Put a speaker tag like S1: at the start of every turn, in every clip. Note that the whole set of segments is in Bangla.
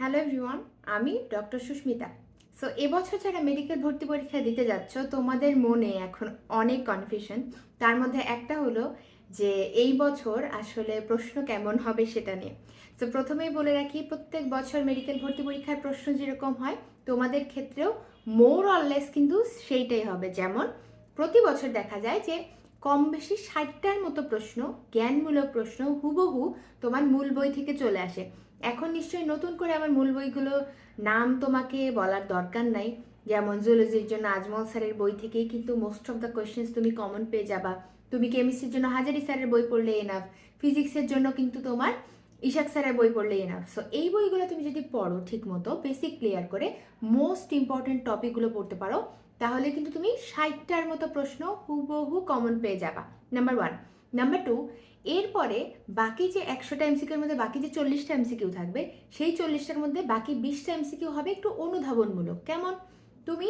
S1: হ্যালো এভরিওয়ান, আমি ডক্টর সুস্মিতা। সো এবছর যারা মেডিকেল ভর্তি পরীক্ষা দিতে যাচ্ছ, তোমাদের মনে এখন অনেক কনফিউশন তার মধ্যে একটা হলো যে, এই বছর আসলে প্রশ্ন কেমন হবে সেটা নিয়ে। তো প্রথমেই বলে রাখি, প্রত্যেক বছর মেডিকেল ভর্তি পরীক্ষার প্রশ্ন যেরকম হয়, তোমাদের ক্ষেত্রেও মোর অরলেস কিন্তু সেইটাই হবে। যেমন, প্রতি বছর দেখা যায় যে কম বেশি ষাটটার মতো প্রশ্ন, জ্ঞানমূলক প্রশ্ন হুবহু তোমার মূল বই থেকে চলে আসে। এখন নিশ্চয়ই নতুন করে আমার মূল বইগুলো নাম তোমাকে বলার দরকার নাই। যেমন জুলজির জন্য আজমল স্যারের বই থেকেই কিন্তু মোস্ট অফ দ্য কোয়েশ্চেন্স তুমি কমন পেয়ে যাবা। তুমি কেমিস্ট্রির জন্য হাজারি স্যারের বই পড়লে এনাফ ফিজিক্সের জন্য কিন্তু তোমার ইশাক স্যারের বই পড়লে এনাফ সো এই বইগুলো তুমি যদি পড়ো ঠিক মতো বেসিক ক্লিয়ার করে মোস্ট ইম্পর্টেন্ট টপিকগুলো পড়তে পারো। তাহলে কিন্তু তুমি ষাটটার মতো প্রশ্ন হুবহু কমন পেয়ে যাবা। নাম্বার ওয়ান নাম্বার টু এরপরে বাকি যে একশোটা এমসিকিউর মধ্যে বাকি যে চল্লিশটা এমসিকিউ থাকবে, সেই চল্লিশটার মধ্যে বাকি বিশটা এমসিকিউ হবে একটু অনুধাবনমূলক। কেমন? তুমি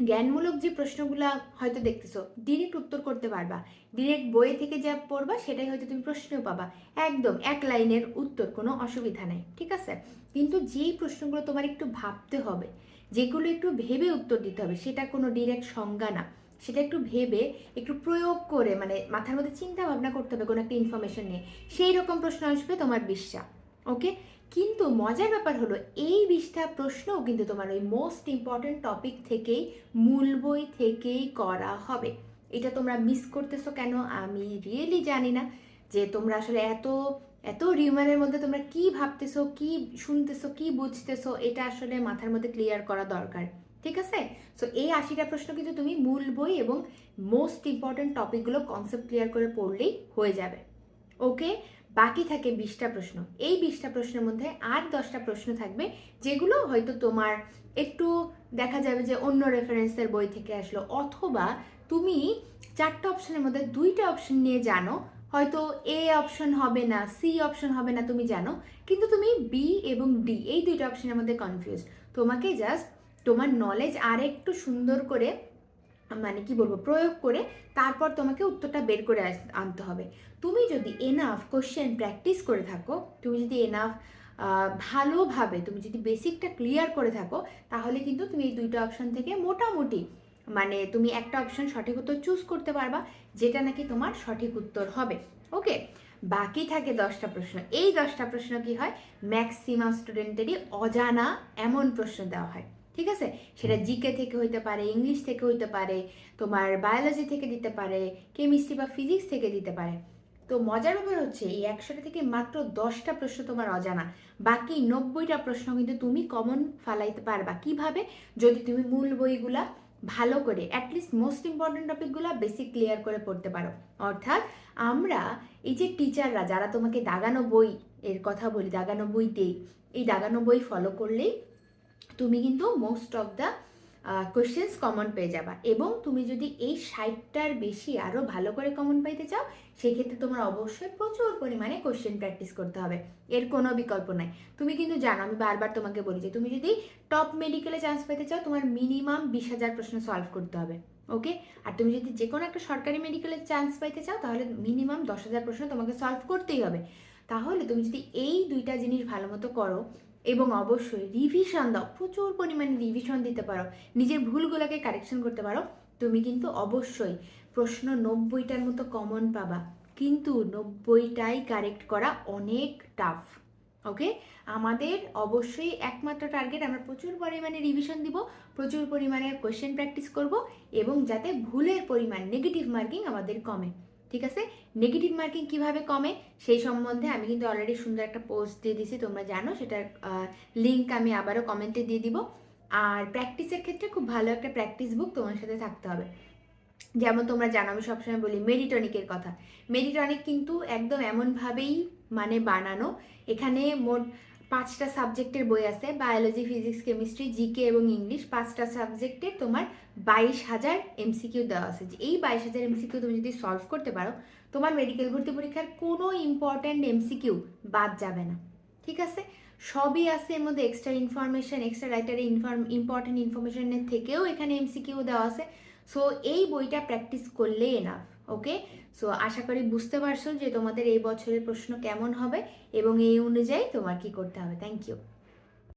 S1: জ্ঞানমূলক যে প্রশ্নগুলো হয়তো দেখতেছো ডিরেক্ট উত্তর করতে পারবা। ডিরেক্ট বই থেকে যা পড়বা, সেটাই হয়তো তুমি প্রশ্নও পাবা। একদম এক লাইনের উত্তর, কোনো অসুবিধা নাই, ঠিক আছে? কিন্তু যেই প্রশ্নগুলো তোমার একটু ভাবতে হবে, যেগুলো একটু ভেবে উত্তর দিতে হবে, সেটা কোনো ডিরেক্ট সংজ্ঞা না। সেটা একটু ভেবে, একটু প্রয়োগ করে মানে মাথার মধ্যে চিন্তা ভাবনা করতে হবে কোনো একটা ইনফরমেশন নিয়ে। সেই রকম প্রশ্ন আসবে তোমার বিশ্বাস। ওকে কিন্তু মজার ব্যাপার হলো, এই বিশটা প্রশ্নও কিন্তু তোমার ওই মোস্ট ইম্পর্টেন্ট টপিক থেকেই, মূল বই থেকেই করা হবে। এটা তোমরা মিস করতেছো কেন? আমি রিয়েলি জানি না যে তোমরা আসলে এত এত রিউমারের মধ্যে তোমরা কি ভাবতেছো, কি শুনতেছো, কি বুঝতেছো, এটা আসলে মাথার মধ্যে ক্লিয়ার করা দরকার। ঠিক আছে? সো এই আশিটা প্রশ্ন কিন্তু তুমি মূল বই এবং মোস্ট ইম্পর্টেন্ট টপিকগুলো কনসেপ্ট ক্লিয়ার করে পড়লেই হয়ে যাবে। ওকে বাকি থাকে বিশটা প্রশ্ন। এই বিশটা প্রশ্নের মধ্যে আর দশটা প্রশ্ন থাকবে যেগুলো হয়তো তোমার একটু দেখা যাবে যে অন্য রেফারেন্সের বই থেকে আসলো অথবা তুমি চারটা অপশনের মধ্যে দুইটা অপশন নিয়ে জানো, হয়তো এ অপশন হবে না সি অপশন হবে না, তুমি জানো, কিন্তু তুমি বি এবং ডি এই দুইটা অপশনের মধ্যে কনফিউজ তোমাকে জাস্ট তোমার নলেজ আর একটু সুন্দর করে মানে কি বলব, প্রয়োগ করে তারপর তোমাকে উত্তরটা বের করে আনতে হবে। তুমি যদি এনাফ কোশ্চেন প্র্যাকটিস করে থাকো, তুমি যদি এনাফ ভালোভাবে তুমি যদি বেসিকটা ক্লিয়ার করে থাকো, তাহলে কিন্তু তুমি এই দুইটা অপশন থেকে মোটামুটি মানে তুমি একটা অপশন সঠিক উত্তর চুজ করতে পারবা, যেটা নাকি তোমার সঠিক উত্তর হবে। ওকে? বাকি থাকে দশটা প্রশ্ন। এই দশটা প্রশ্ন কি হয়? ম্যাক্সিমাম স্টুডেন্টেরই অজানা এমন প্রশ্ন দেওয়া হয়। ঠিক আছে? সেটা জিকে থেকে হইতে পারে ইংলিশ থেকে হইতে পারে তোমার বায়োলজি থেকে দিতে পারে কেমিস্ট্রি বা ফিজিক্স থেকে দিতে পারে। তো মজার ব্যাপার হচ্ছে এই একশোটা থেকে মাত্র দশটা প্রশ্ন তোমার অজানা। বাকি নব্বইটা প্রশ্ন কিন্তু তুমি কমন ফালাইতে পারবা। কীভাবে? যদি তুমি মূল বইগুলা ভালো করে অ্যাটলিস্ট মোস্ট ইম্পর্টেন্ট টপিকগুলো বেসিক ক্লিয়ার করে পড়তে পারো। অর্থাৎ আমরা এই যে টিচাররা যারা তোমাকে দাগানো বই এর কথা বলি দাগানো বইতেই এই দাগানো বই ফলো করলেই তুমি কিন্তু most of the questions common পেয়ে যাবা। এবং তুমি যদি এই ষাটটার বেশি আরও ভালো করে কমন পাইতে চাও, সেক্ষেত্রে তোমার অবশ্যই প্রচুর পরিমাণে কোশ্চেন প্র্যাকটিস করতে হবে। এর কোনো বিকল্প নাই। তুমি কিন্তু জানো, আমি বারবার তোমাকে বলি যে, তুমি যদি টপ মেডিকেলে চান্স পেতে চাও, তোমার মিনিমাম বিশ হাজার প্রশ্ন সলভ করতে হবে। ওকে আর তুমি যদি যে কোনো একটা সরকারি মেডিকেলে চান্স পাইতে চাও, তাহলে মিনিমাম দশ হাজার প্রশ্ন তোমাকে সলভ করতেই হবে। তাহলে তুমি যদি এই দুইটা জিনিস ভালো মতো করো এবং অবশ্যই রিভিশন দাও। প্রচুর পরিমাণে রিভিশন দিতে পারো। নিজের ভুলগুলোকে কারেকশন করতে পারো। তুমি কিন্তু অবশ্যই প্রশ্ন নব্বইটার মতো কমন পাবা। কিন্তু নব্বইটাই কারেক্ট করা অনেক টাফ ওকে আমাদের অবশ্যই একমাত্র টার্গেট আমরা প্রচুর পরিমাণে রিভিশন দিব, প্রচুর পরিমাণে কোয়েশ্চেন প্র্যাকটিস করব এবং যাতে ভুলের পরিমাণ নেগেটিভ মার্কিং আমাদের কমে। ঠিক আছে? নেগেটিভ মার্কিং কীভাবে কমে? সেই সম্বন্ধে আমি কিন্তু অলরেডি সুন্দর একটা পোস্ট দিয়ে দিছি, তোমরা জানো, সেটার লিঙ্ক আমি আবারও কমেন্টে দিয়ে দিব। আর প্র্যাকটিসের ক্ষেত্রে খুব ভালো একটা প্র্যাকটিস বুক তোমার সাথে থাকতে হবে। যেমন তোমরা জানো, আমি সবসময় বলি মেডিটনিকের কথা। মেডিটনিক কিন্তু একদম এমনভাবেই মানে বানানো, এখানে মোট পাঁচটা সাবজেক্টের বই আছে বায়োলজি ফিজিক্স কেমিস্ট্রি জিকে এবং ইংলিশ পাঁচটা সাবজেক্টে তোমার বাইশ হাজার এমসিকিউ দেওয়া আছে। যে এই বাইশ হাজার এমসিকিউ তুমি যদি সলভ করতে পারো, তোমার মেডিকেল ভর্তি পরীক্ষার কোনো ইম্পর্ট্যান্ট এমসিকিউ বাদ যাবে না। ঠিক আছে? সবই আছে এর মধ্যে এক্সট্রা ইনফরমেশন এক্সট্রা রাইটারে ইনফর্ম ইম্পর্ট্যান্ট ইনফরমেশনের থেকেও এখানে এমসিকিউ দেওয়া আছে। সো এই বইটা প্র্যাকটিস করলেই এনাফ ওকে সো আশা করি বুঝতে পারছ যে তোমাদের এই বছরের প্রশ্ন কেমন হবে এবং এই অনুযায়ী তোমার কি করতে হবে। Thank you